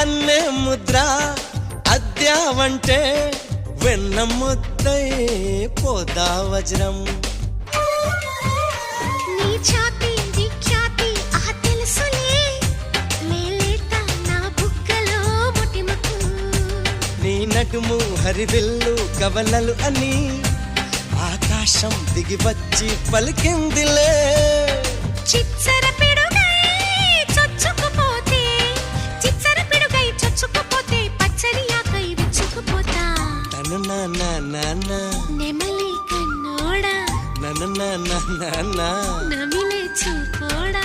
కన్నే ముద్ర అద్యావంటే వెన్న ముద్దై పోదా వజ్రం. నీ నీ నీ నటుము హరివిల్లు కవలలు అని ఆకాశం దిగి వచ్చి పలికిందిలే. నెమలి కన్నోడా? నా నా నా నా నా నమిలే చూపోడా